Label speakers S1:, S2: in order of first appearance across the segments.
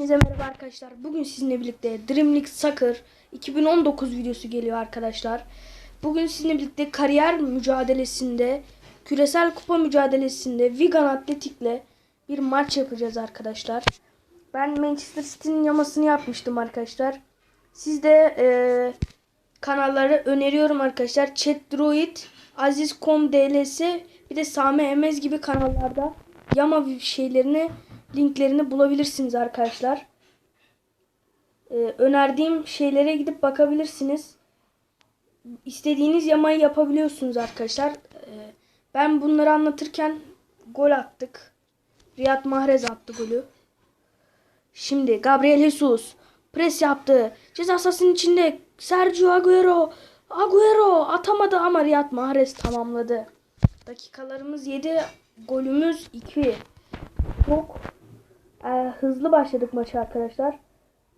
S1: Hepinize merhaba arkadaşlar. Bugün sizinle birlikte Dream League Soccer 2019 videosu geliyor arkadaşlar. Bugün sizinle birlikte kariyer mücadelesinde, küresel kupa mücadelesinde Wigan Atletik'le bir maç yapacağız arkadaşlar. Ben Manchester City'nin yamasını yapmıştım arkadaşlar. Siz de eee, kanalları öneriyorum arkadaşlar. Chat Druid, Aziz.com DLS bir de Sami Emez gibi kanallarda yama şeylerini linklerini bulabilirsiniz arkadaşlar. Ee, önerdiğim şeylere gidip bakabilirsiniz. İstediğiniz yamayı yapabiliyorsunuz arkadaşlar. Ee, ben bunları anlatırken gol attık. Riyad Mahrez attı golü. Şimdi Gabriel Jesus pres yaptı. Ceza sahasının içinde Sergio Agüero Agüero atamadı ama Riyad Mahrez tamamladı. Dakikalarımız 7, golümüz 2. Çok e, hızlı başladık maçı arkadaşlar.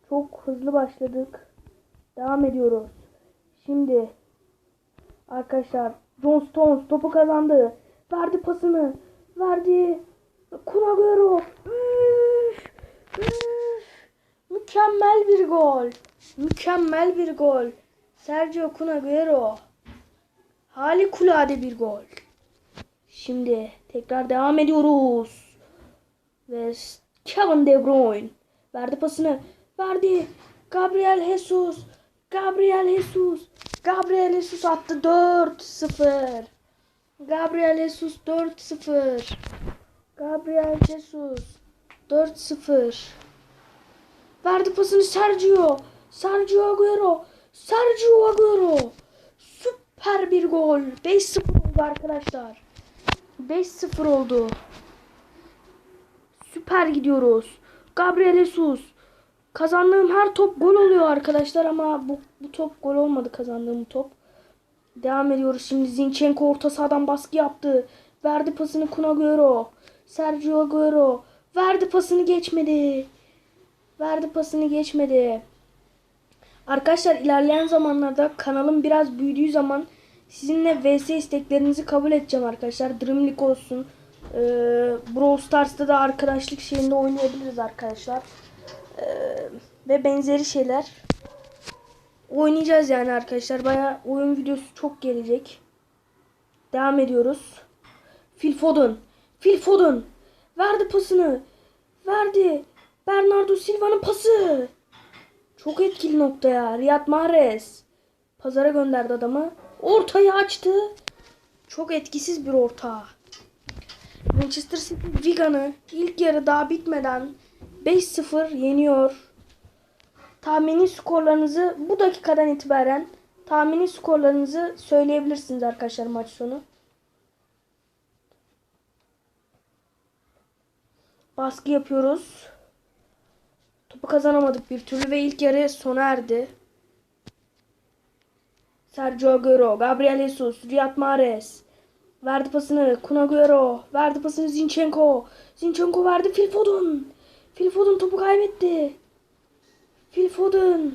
S1: Çok hızlı başladık. Devam ediyoruz. Şimdi arkadaşlar John Stones topu kazandı. Verdi pasını. Verdi. Kun. Mükemmel bir gol. Mükemmel bir gol. Sergio Kun Agüero. Harikulade bir gol. Şimdi tekrar devam ediyoruz. Ve Kevin De Bruyne verdi pasını. Verdi. Gabriel Jesus. Gabriel Jesus. Gabriel Jesus attı 4-0. Gabriel Jesus 4-0. Gabriel Jesus 4-0. Verdi pasını Sergio. Sergio Agüero. Sergio Agüero. Süper bir gol. 5-0 oldu arkadaşlar. 5-0 oldu. Süper gidiyoruz. Gabriel Jesus. Kazandığım her top gol oluyor arkadaşlar ama bu, bu top gol olmadı kazandığım top. Devam ediyoruz şimdi Zinchenko orta sahadan baskı yaptı. Verdi pasını Kun Agüero. Sergio Agüero. Verdi pasını geçmedi. Verdi pasını geçmedi. Arkadaşlar ilerleyen zamanlarda kanalım biraz büyüdüğü zaman sizinle VS isteklerinizi kabul edeceğim arkadaşlar. Dream League olsun. Ee, Brawl Stars'ta da arkadaşlık şeyinde oynayabiliriz arkadaşlar. Ee, ve benzeri şeyler. Oynayacağız yani arkadaşlar. Baya oyun videosu çok gelecek. Devam ediyoruz. Phil Foden. Phil Foden. Verdi pasını. Verdi. Bernardo Silva'nın pası. Çok etkili noktaya. Riyad Mahrez. Pazara gönderdi adamı. Ortayı açtı. Çok etkisiz bir orta. Manchester City Wigan'ı ilk yarı daha bitmeden 5-0 yeniyor. Tahmini skorlarınızı bu dakikadan itibaren tahmini skorlarınızı söyleyebilirsiniz arkadaşlar maç sonu. Baskı yapıyoruz. Topu kazanamadık bir türlü ve ilk yarı sona erdi. Sergio Agüero, Gabriel Jesus, Riyad Mahrez. Verdi pasını Kun Agüero. Verdi pasını Zinchenko. Zinchenko verdi Phil Foden. Phil Foden topu kaybetti. Phil Foden.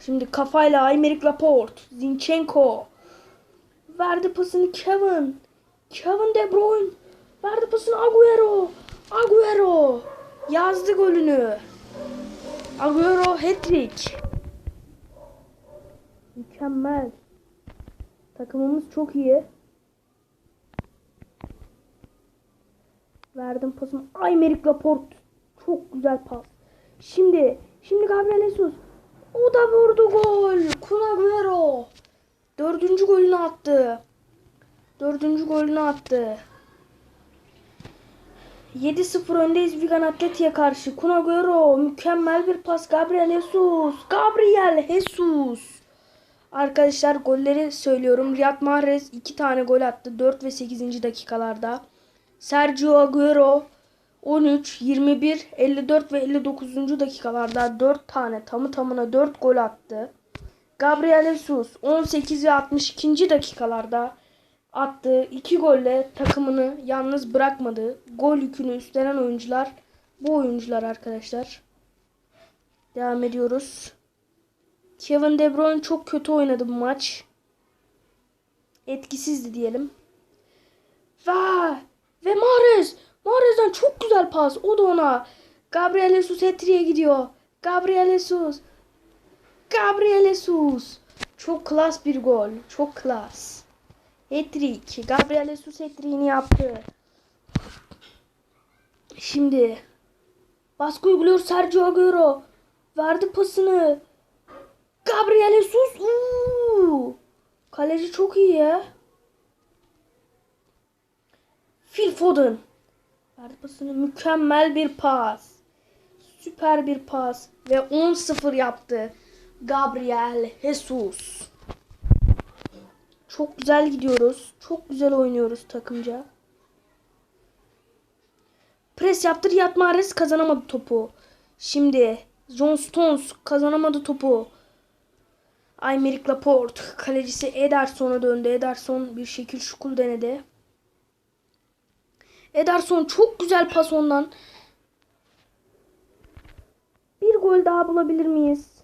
S1: Şimdi kafayla Aymeric Laporte. Zinchenko. Verdi pasını Kevin. Kevin De Bruyne. Verdi pasını Agüero. Agüero. Yazdı golünü. Agüero hat-trick. Mükemmel. Takımımız çok iyi. Verdim pasımı. Aymeric Laporte. Çok güzel pas. Şimdi. Şimdi Gabriel Jesus. O da vurdu gol. Kun Agüero. Dördüncü golünü attı. Dördüncü golünü attı. 7-0 öndeyiz Wigan Atleti'ye karşı. Kun Agüero. Mükemmel bir pas. Gabriel Jesus. Gabriel Jesus. Arkadaşlar golleri söylüyorum. Riyad Mahrez 2 tane gol attı. 4 ve 8. dakikalarda. Sergio Agüero 13, 21, 54 ve 59. dakikalarda 4 tane tamı tamına 4 gol attı. Gabriel Jesus 18 ve 62. dakikalarda attığı 2 golle takımını yalnız bırakmadı. Gol yükünü üstlenen oyuncular bu oyuncular arkadaşlar. Devam ediyoruz. Kevin De Bruyne çok kötü oynadı bu maç. Etkisizdi diyelim. Ve ve Mahrez. Mahrez'den çok güzel pas. O da ona. Gabriel Jesus hat-trick'e gidiyor. Gabriel Jesus. Gabriel Jesus. Çok klas bir gol. Çok klas. Hat-trick. Gabriel Jesus hat-trick'ini yaptı. Şimdi baskı uyguluyor Sergio Aguero. Verdi pasını. Gabriel Jesus. Uuu. Kaleci çok iyi ya. Phil Foden. Verdi. Mükemmel bir pas. Süper bir pas. Ve 10-0 yaptı. Gabriel Jesus. Çok güzel gidiyoruz. Çok güzel oynuyoruz takımca. Pres yaptı Riyad Mahrez kazanamadı topu. Şimdi John Stones kazanamadı topu. Aymeric Laporte kalecisi Ederson'a döndü. Ederson bir şekil şukul denedi. Ederson çok güzel pas ondan. Bir gol daha bulabilir miyiz?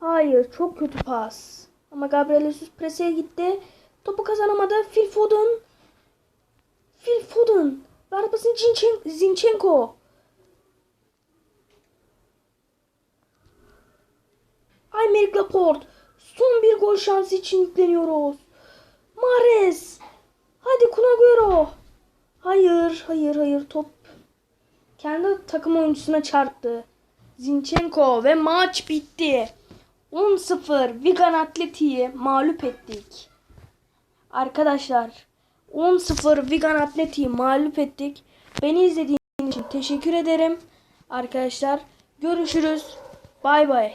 S1: Hayır, çok kötü pas. Ama Gabriel Jesus preseye gitti. Topu kazanamadı. Phil Foden. Phil Foden. Ver pasını Zinchenko. Aymeric Laporte. Son bir gol şansı için yükleniyoruz. Mahrez. Hadi Kun Agüero. Hayır, hayır, hayır. Top kendi takım oyuncusuna çarptı. Zinchenko ve maç bitti. 10-0 Wigan Atleti'yi mağlup ettik. Arkadaşlar 10-0 Wigan Atleti'yi mağlup ettik. Beni izlediğiniz için teşekkür ederim. Arkadaşlar görüşürüz. Bay bay.